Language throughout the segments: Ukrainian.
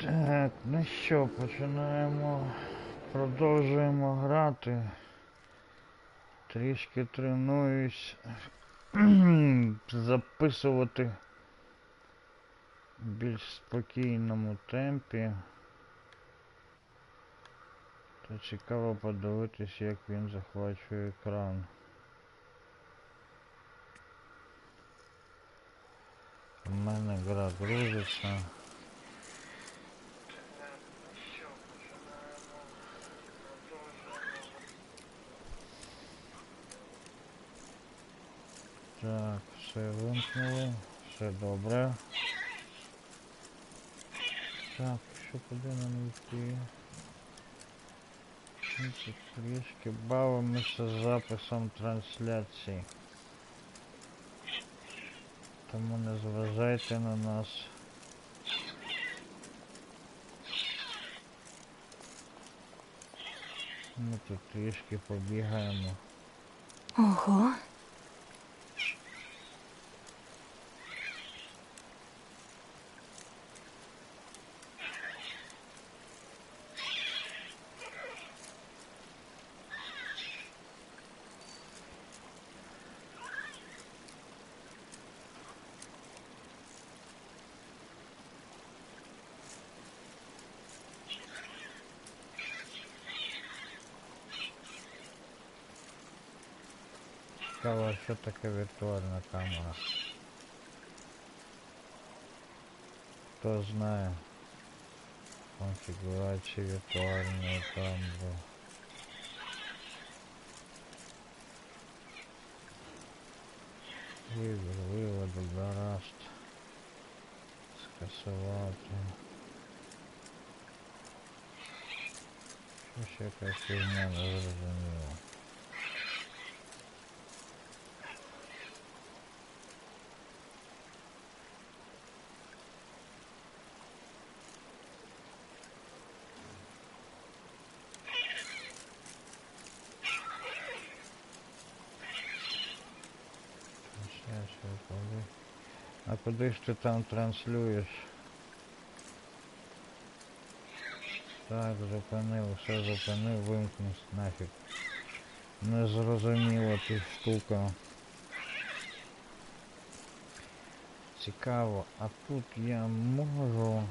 Так, ну що, починаємо. Продовжуємо грати. Трішки тренуюсь записувати в більш спокійному темпі. Та цікаво подивитись, як він захвачує екран. У мене гра грузиться. Так, все вимкнули, все добре. Так, що куди нам йти? Тут Трішки бавимося з записом трансляції. Тому не зважайте на нас. Ми тут трішки побігаємо. Ого, Цікаво, що таке віртуальна камера. Хто знає конфігурації віртуальної камери. Вибір, виводи, гаразд. Скасувати. Щось якась фігня не зрозуміло. Куди ж ти там транслюєш? Так, зупинив, все зупинив, вимкнув нафіг. Не зрозуміла ти штука. Цікаво, а тут я можу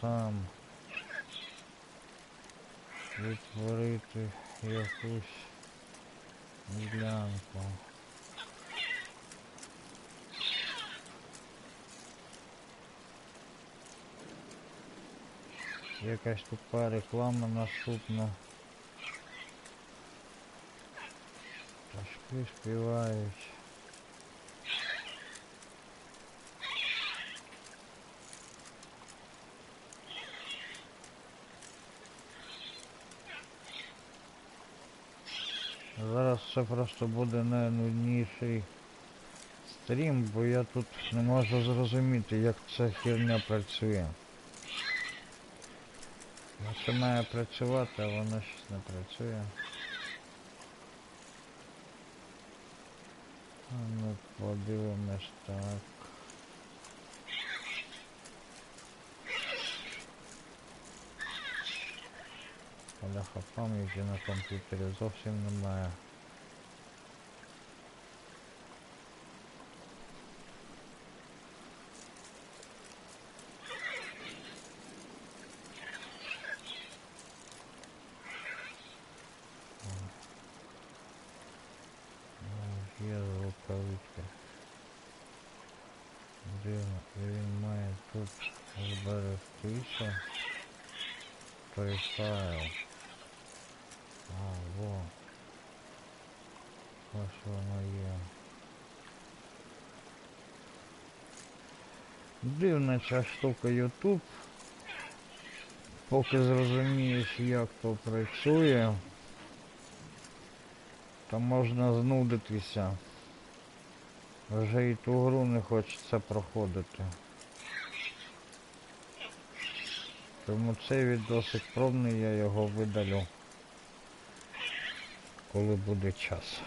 сам відтворити якусь ділянку. Якась тупа реклама наступна. Пташки співають. Зараз це просто буде найнудніший стрім, бо я тут не можу зрозуміти, як ця херня працює. Це має працювати, а воно щось не працює. А ну подивимось так. Бляха пам'яті на комп'ютері зовсім немає. Ну, Є рукавичка. Дивно, і він має тут зберегтися. Той файл. А, во. Ось воно є. Дивна ця штука YouTube. Поки зрозумієш, як то працює, то можна знудитися. Вже і ту гру не хочеться проходити. Тому цей відосик пробний, я його видалю, коли буде час.